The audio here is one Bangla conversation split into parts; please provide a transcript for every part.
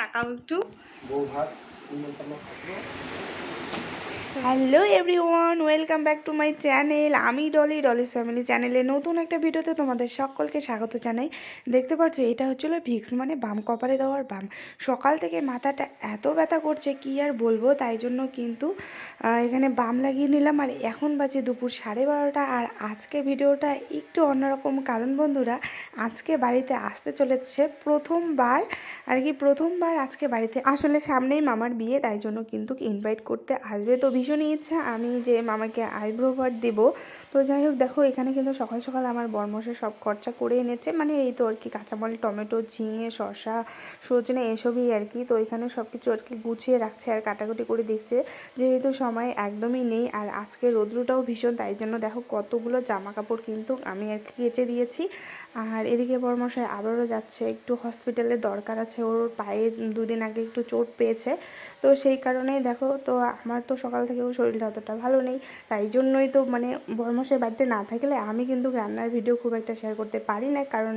তাকাও একটু। বউ ভাত hello everyone, welcome back to my channel. আমি ডলি, ডলিস ফ্যামিলি চ্যানেলে নতুন একটা ভিডিওতে তোমাদের সকলকে স্বাগত জানাই। দেখতে পাচ্ছ, এটা হচ্ছিল ভিক্স মানে বাম কপালে দেওয়ার বাম। সকাল থেকে মাথাটা এত ব্যথা করছে, কি আর বলব? তাই জন্য কিন্তু এখানে বাম লাগিয়ে নিলাম। আর এখন বাজে দুপুর সাড়ে বারোটা। আর আজকে ভিডিওটা একটু অন্যরকম। কারণ বন্ধুরা, আজকে বাড়িতে আসতে চলেছে প্রথমবার। আর কি প্রথমবার আজকে বাড়িতে, আসলে সামনেই মামার বিয়ে, তাই জন্য কিন্তু ইনভাইট করতে আসবে। তো ভীষণই ইচ্ছা আমি যে মামাকে আইব্রো ভাট দেবো। তো যাই হোক, দেখো, এখানে কিন্তু সকাল সকাল আমার বরমশে সব খরচা করে এনেছে। মানে এই তো আর কি, কাঁচামাল, টমেটো, ঝিঙে, শসা, সজনে এসবই আর কি। তো এখানে সব কিছু আর কি গুছিয়ে রাখছে আর কাটাকুটি করে দেখছে যেহেতু সময় একদমই নেই আর আজকে রৌদ্রটাও ভীষণ, তাই জন্য দেখো কতগুলো জামা কাপড় কিন্তু আমি আর কি কেচে দিয়েছি। আর এদিকে বরমশাই আবারও যাচ্ছে, একটু হসপিটালে দরকার আছে, ওর পায়ে দুদিন আগে একটু চোট পেয়েছে। তো সেই কারণেই দেখো, তো আমার তো সকাল থেকেও শরীরটা অতটা ভালো নেই। তাই জন্যই তো মানে বরমশাই বাড়িতে না থাকলে আমি কিন্তু রান্নার ভিডিও খুব একটা শেয়ার করতে পারি না, কারণ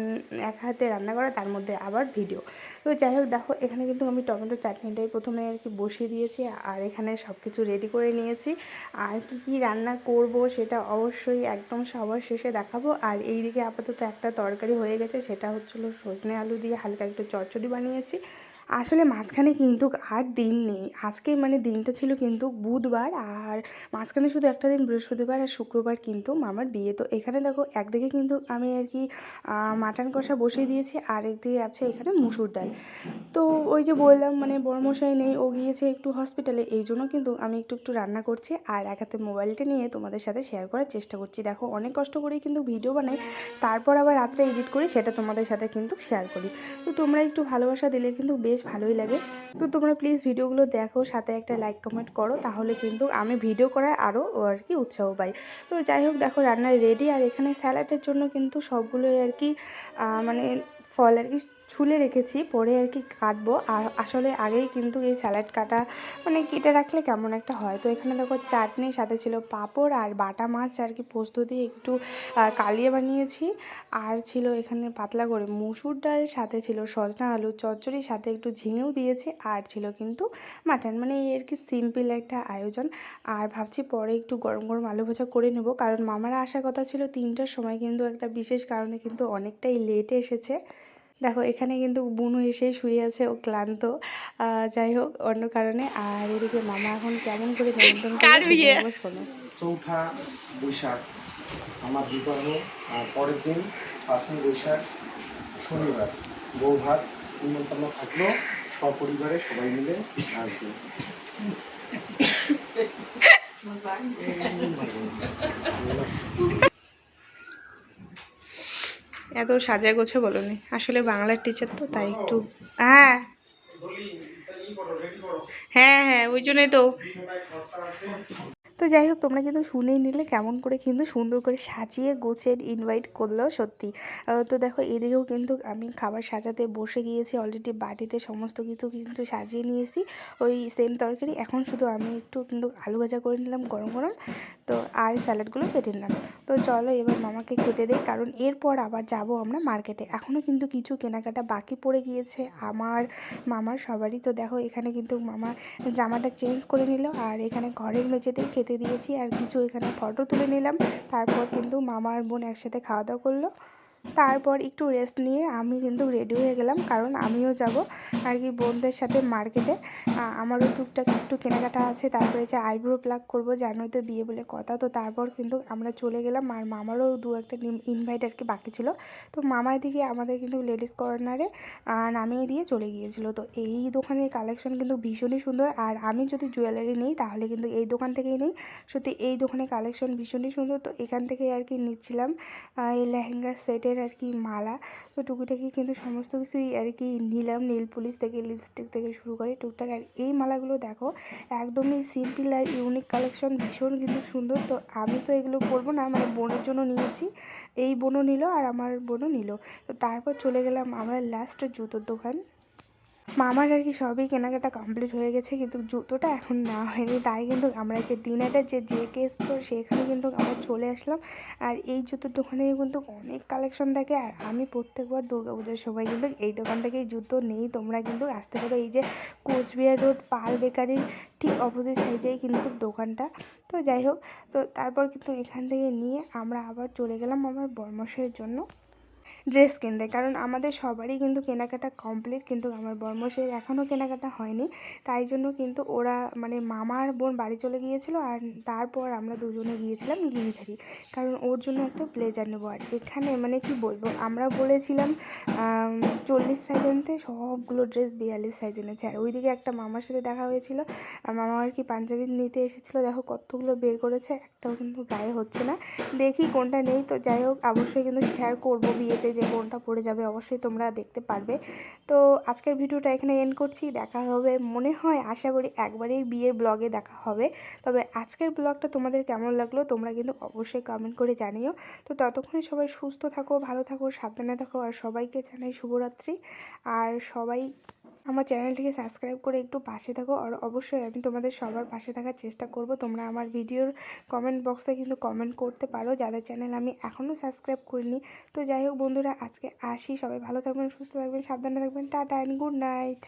এক হাতে রান্না করা, তার মধ্যে আবার ভিডিও। তো যাই হোক দেখো, এখানে কিন্তু আমি টমেটো চাটনিটাই প্রথমে আর কি বসিয়ে দিয়েছি, আর এখানে সব কিছু রেডি করে নিয়েছি। আর কি কি রান্না করব সেটা অবশ্যই একদম সবার শেষে দেখাবো। আর এইদিকে আপাতত একটা তরকারি হয়ে গেছে, সেটা হচ্ছিল সজনে আলু দিয়ে হালকা একটু চচ্চড়ি বানিয়েছি। আসলে মাঝখানে কিন্তু আর দিন নেই। আজকে মানে দিনটা ছিল কিন্তু বুধবার আর মাঝখানে শুধু একটা দিন, বৃহস্পতিবার আর শুক্রবার কিন্তু মামার বিয়ে। তো এখানে দেখো একদিকে কিন্তু আমি আর কি মাটন কষা বসিয়ে দিয়েছি আর একদিকে আছে এখানে মুসুর ডাল। তো ওই যে বললাম মানে বড়মশাই নেই, ও গিয়েছে একটু হসপিটালে এই জন্য কিন্তু আমি একটু একটু রান্না করছি আর এক হাতে মোবাইলটা নিয়ে তোমাদের সাথে শেয়ার করার চেষ্টা করছি। দেখো অনেক কষ্ট করেই কিন্তু ভিডিও বানাই, তারপর আবার রাত্রে এডিট করি, সেটা তোমাদের সাথে কিন্তু শেয়ার করি। তো তোমরা একটু ভালোবাসা দিলে কিন্তু বেশ ভালোই লাগে। তো তোমরা প্লিজ ভিডিওগুলো দেখো, সাথে একটা লাইক কমেন্ট করো, তাহলে কিন্তু আমি ভিডিও করার আরও আর কি উৎসাহ পাই। তো যাই হোক, দেখো রান্নার রেডি আর এখানে স্যালাডের জন্য কিন্তু সবগুলোই আর কি মানে ফল আর কি ছুলে রেখেছি, পরে আর কি কাটবো। আর আসলে আগেই কিন্তু এই স্যালাড কাটা মানে কেটে রাখলে কেমন একটা হয়। তো এখানে দেখো চাটনি, সাথে ছিল পাঁপড় আর বাটা মাছ আর কি পোস্ত দিয়ে একটু কালিয়ে বানিয়েছি। আর ছিল এখানে পাতলা করে মুসুর ডাল, সাথে ছিল সজনা আলু চচ্চড়ি, সাথে একটু ঝিঙেও দিয়েছি। আর ছিল কিন্তু মাটন। মানে এই আর কি সিম্পল একটা আয়োজন। আর ভাবছি পরে একটু গরম গরম আলু ভাজা করে নেব। কারণ মামারা আসার কথা ছিল তিনটার সময়, কিন্তু একটা বিশেষ কারণে কিন্তু অনেকটাই লেটে এসেছে। দেখো এখানে কিন্তু বুনু এসে শুয়ে আছে ও ক্লান্ত যাই হোক অন্য কারণে আর এদিকে মামা এখন কেমন করে নিমন্ত্রণ করবে শোনো চৌঠা বৈশাখ আমার বিবাহ আর পরের দিন পাঁচই বৈশাখ শনিবার বউ ভাত নিমন্ত্রণ থাকল সপরিবারে সবাই মিলে আসবে এত সাজায় গোছে বলনি। আসলে বাংলার টিচার তো, তাই একটু হ্যাঁ। হ্যাঁ হ্যাঁ ওই জন্যই তো। তো যাই হোক, তোমরা কিন্তু শুনেই নিলে কেমন করে কিন্তু সুন্দর করে সাজিয়ে গোছের ইনভাইট করল, সত্যি। তো দেখো, এদিকেও কিন্তু আমি খাবার সাজাতে বসে গিয়েছি অলরেডি বাটিতে সমস্ত কিছু কিন্তু সাজিয়ে নিয়েছি, ওই সেম তরকারি। এখন শুধু আমি একটু কিন্তু আলু ভাজা করে নিলাম, গরম গরম। তো আর স্যালাডগুলো কেটে নিলাম। তো চলো এবার মামাকে খেতে দেয় কারণ এরপর আবার যাব আমরা মার্কেটে। এখনও কিন্তু কিছু কেনাকাটা বাকি পড়ে গিয়েছে, আমার মামার সবারই। তো দেখো, এখানে কিন্তু মামা জামাটা চেঞ্জ করে নিল, আর এখানে ঘরের মেঝেতেই খেতে দিয়েছি, আর কিছু এখানে ফটো তুলে নিলাম। তারপর কিন্তু মামার বোন একসাথে খাওয়া দাওয়া করল। তারপর একটু রেস্ট নিয়ে আমি কিন্তু রেডি হয়ে গেলাম, কারণ আমিও যাব আর কি বোনদের সাথে মার্কেটে আমারও টুকটাক একটু কেনাকাটা আছে, তারপরে যে আইব্রো প্লাক করব, জানোই তো বিয়ে বলে কথা, তো তারপর কিন্তু আমরা চলে গেলাম আর মামারও দু একটা ইনভাইট আর কি বাকি ছিল। তো মামার দিকে আমাদের কিন্তু লেডিস কর্নারে নামিয়ে দিয়ে চলে গিয়েছিল। তো এই দোকানের কালেকশন কিন্তু ভীষণই সুন্দর, আর আমি যদি জুয়েলারি নিই, তাহলে কিন্তু এই দোকান থেকেই নিই। সত্যি এই দোকানের কালেকশন ভীষণই সুন্দর, তো এখান থেকে আর কি নিচ্ছিলাম এই লেহেঙ্গার সেটের আর কি মালা। তো টুকিটাকি কিন্তু সমস্ত কিছুই আর কি নিলাম নীল পুলিশ থেকে লিপস্টিক থেকে শুরু করে টুকটাক। আর এই মালাগুলো দেখো, একদমই সিম্পল আর ইউনিক কালেকশন ভীষণ কিন্তু সুন্দর। তো আমি তো এগুলো পরবো না মানে বোনের জন্য নিয়েছি। এই বোনও নিল আর আমার বোনও নিল। তো তারপর চলে গেলাম আমরা লাস্ট জুতোর দোকান। মামার আর কি সবই কেনাকাটা কমপ্লিট হয়ে গেছে, কিন্তু জুতোটা এখন না হয়নি। তাই কিন্তু আমরা যে দিনাটা যে যে কে স্টোর সেখানে কিন্তু আমরা চলে আসলাম। আর এই জুতোর দোকানে কিন্তু অনেক কালেকশন থাকে। আর আমি প্রত্যেকবার দুর্গাপূজার সময় কিন্তু এই দোকান থেকেই জুতো নেই। তোমরা কিন্তু আসতে পারো এই যে কোচবিহার রোড, পাল বেকারির ঠিক অপোজিট সাইডেই কিন্তু দোকানটা। তো যাই হোক, তো তারপর কিন্তু এখান থেকে নিয়ে আমরা আবার চলে গেলাম আমার বর্মশের জন্য। ড্রেস কিনতে। কারণ আমাদের সবারই কিন্তু কেনাকাটা কমপ্লিট কিন্তু আমার বর্মশের এখনও কেনাকাটা হয়নি। তাই জন্য কিন্তু ওরা মানে মামার বোন বাড়ি চলে গিয়েছিল আর তারপর আমরা দুজনে গিয়েছিলাম গিরিধারি। কারণ ওর জন্য একটা ব্লেজার নেব আর এখানে মানে কি বলব, আমরা বলেছিলাম চল্লিশ সাইজ আনতে সবগুলো ড্রেস বিয়াল্লিশ সাইজ এনেছে। আর ওইদিকে একটা মামার সাথে দেখা হয়েছিল মামা আর কি পাঞ্জাবি নিতে এসেছিল। দেখো কতগুলো বের করেছে, একটাও কিন্তু গায়ে হচ্ছে না। দেখি কোনটা নেই, তো যাই হোক, অবশ্যই কিন্তু শেয়ার করব বিয়েতে যে কোনটা পড়ে যাবে অবশ্যই তোমরা দেখতে পারবে। তো আজকের ভিডিওটা এখানে এন্ড করছি। দেখা হবে, মনে হয় আশা করি একবারেই বিয়ের ব্লগে দেখা হবে। তবে আজকের ব্লগটা তোমাদের কেমন লাগল তোমরা কিন্তু অবশ্যই কমেন্ট করে জানিও। তো ততক্ষণে সবাই সুস্থ থাকো, ভালো থাকো, সাবধানে থাকো, আর সবাইকে জানাই শুভরাত্রি। আর সবাই আমার চ্যানেলটিকে সাবস্ক্রাইব করে একটু পাশে থাকো আর অবশ্যই আমি তোমাদের সবার পাশে থাকার চেষ্টা করব। তোমরা আমার ভিডিওর কমেন্ট বক্সে কিন্তু কমেন্ট করতে পারো। যাদের চ্যানেল আমি এখনও সাবস্ক্রাইব করিনি, তো যাই হোক বন্ধুরা আজকে আসি। সবাই ভালো থাকবেন, সুস্থ থাকবেন, সাবধানে থাকবেন। Tata and good night